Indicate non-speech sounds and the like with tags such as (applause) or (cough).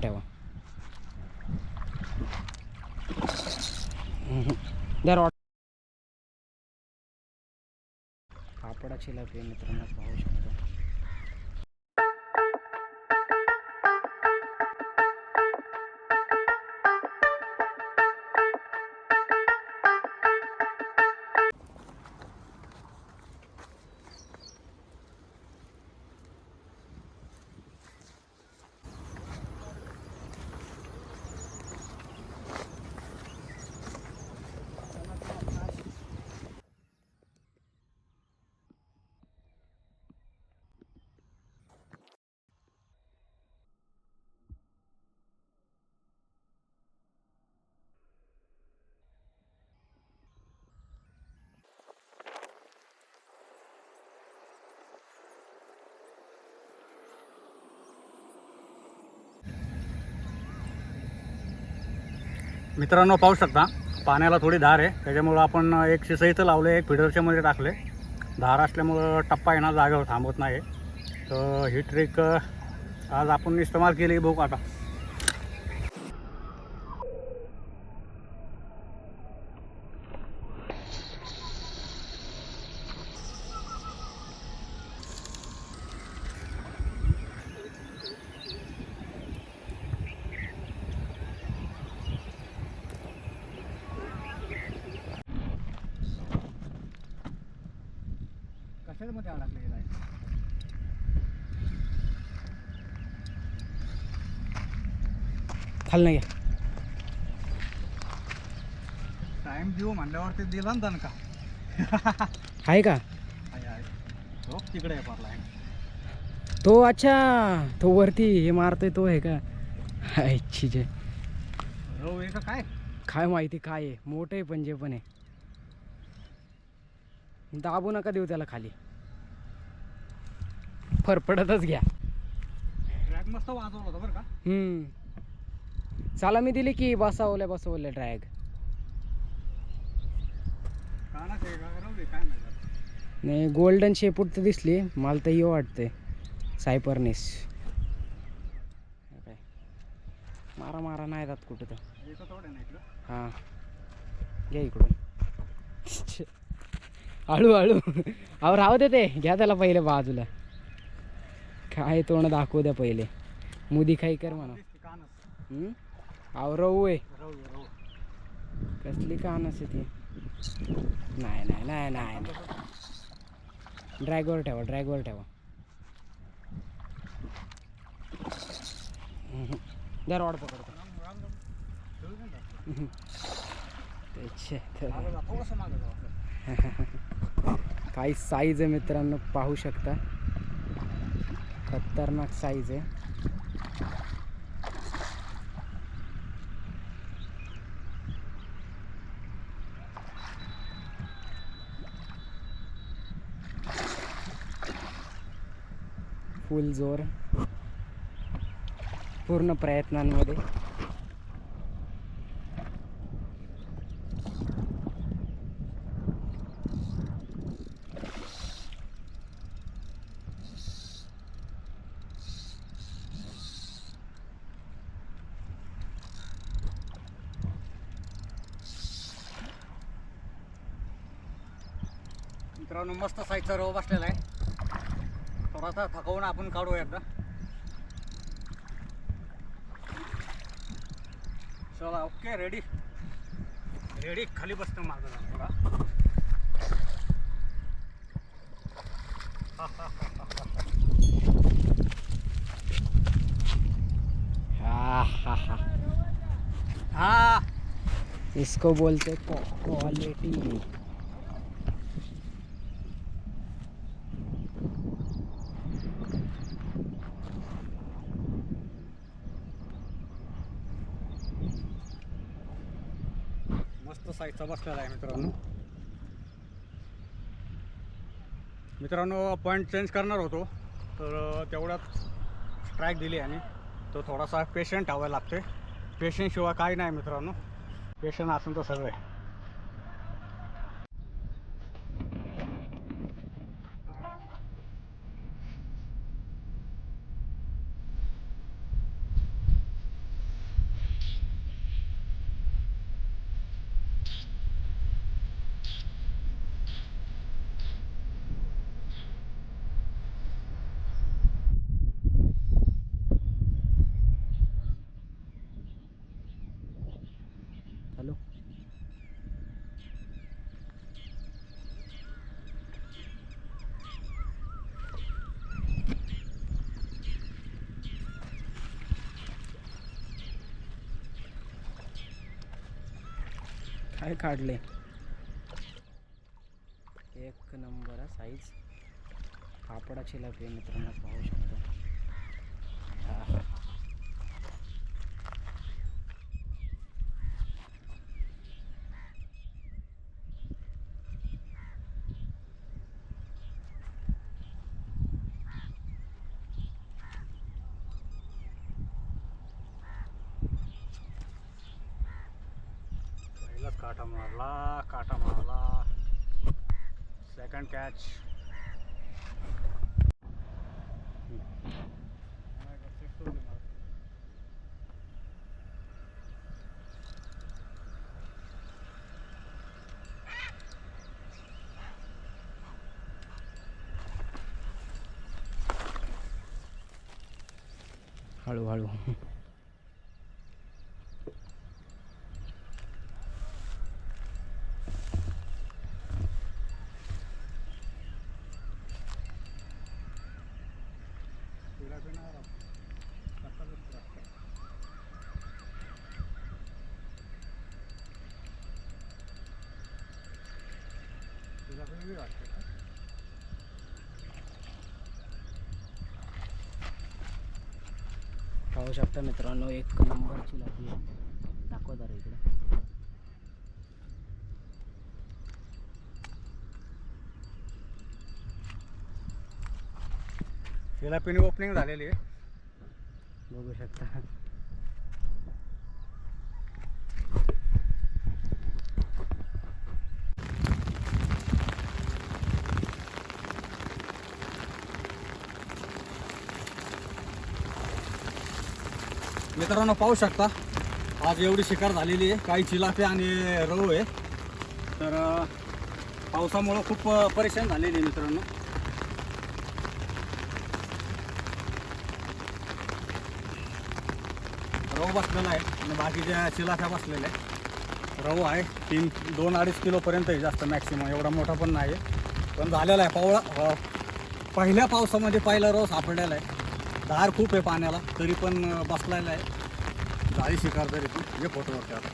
ठेवा. द्या रॉड कापडाची लापी मित्रांना पाहू शकतो. मित्रांनो पाहू शकता पाण्याला थोडी धार आहे. त्याच्यामुळं आपण एक शिसं इथं लावले एक फिडरच्यामध्ये टाकले धार असल्यामुळं टप्पा आहे ना जागेवर थांबत नाही. तर ही ट्रिक आज आपण इस्तेमाल केली बघू आता. कशामध्ये अडकले खाल नाही टाइम देऊ म्हणल्यावर ते दिला ना का आहे का? आहे आहे. हो तिकडे आहे पारला आहे. तो अच्छा तो वरती हे मारतोय तो आहे का? अच्छी जे. हो आहे का काय? काय माहिती काय आहे? मोठं आहे पंजे पण आहे. दाबू नका देऊ त्याला खाली. फरफडतच घ्या. मस्त वाजवला होता बरं का? हम्म. चला मी दिली की बसावल्या बसवल्या ड्रॅग नाही गोल्डन शेपूट तर दिसली. मला तर हे वाटतंय. सायपरनेस मारा मारा नाही जात कुठं तर. हां. घ्या इकडून. (laughs) हळू हळू अहो राहू दे ते. घ्या त्याला पहिले बाजूला. काय तोंड दाखवू द्या पहिले. मुदी काही कर म्हणा. दिसते कानच आहे कसली कान असते ती? नाही नाही नाही नाही ड्रॅगवर ठेवा ड्रॅगवर ठेवा. द्या रॉड पकडतो. (laughs) काही साईज आहे मित्रांनो पाहू शकता. खतरनाक साईज आहे. फुल जोर. पूर्ण प्रयत्नांमध्ये. मित्रांनो मस्त साईजचा रव बसलेला आहे. थोडासा थकवून आपण काढू एकदा. चला ओके रेडी रेडी खाली बसतो माझं थोडा हा. हा. हा. हा इसको बोलते क्वालिटी मस्त साईजचा बसलेला आहे मित्रांनो. मित्रांनो पॉईंट चेंज करणार होतो तर तेवढ्यात स्ट्राईक दिली आणि तो थोडासा पेशंट ठेवायला लागते पेशंटशिवाय काही नाही मित्रांनो. पेशंट असून तर सगळं आहे. काय काढले. एक नंबर साईज कापडाची लापी मित्रांनो पाहू शकतो आहा. पहिलाच काटा मारला काटा मारला. सेकंड कॅच हळूहळू. पाहू शकता मित्रांनो एक नंबरची आहे. दाखवा जरा इकडे. तिला पिनी ओपनिंग झालेली आहे. बघू शकता. मित्रांनो पाहू शकता. आज एवढी शिकार झालेली आहे. काही चिलाफे आणि रहू आहे. तर पावसामुळं खूप परेशान झालेली आहे मित्रांनो. रहू बसलेला आहे आणि बाकीच्या चिलाफ्या बसलेल्या आहे रहू आहे. तीन दोन अडीच किलोपर्यंत आहे जास्त मॅक्सिमम एवढा मोठा पण नाही आहे. पण झालेला आहे पावळा. पहिल्या पावसामध्ये पहिला रहू सापडलेला आहे. धार खूप आहे पाण्याला. तरी पण बसलेला आहे. झाली शिकार तरी पण जे फोटोवरती आता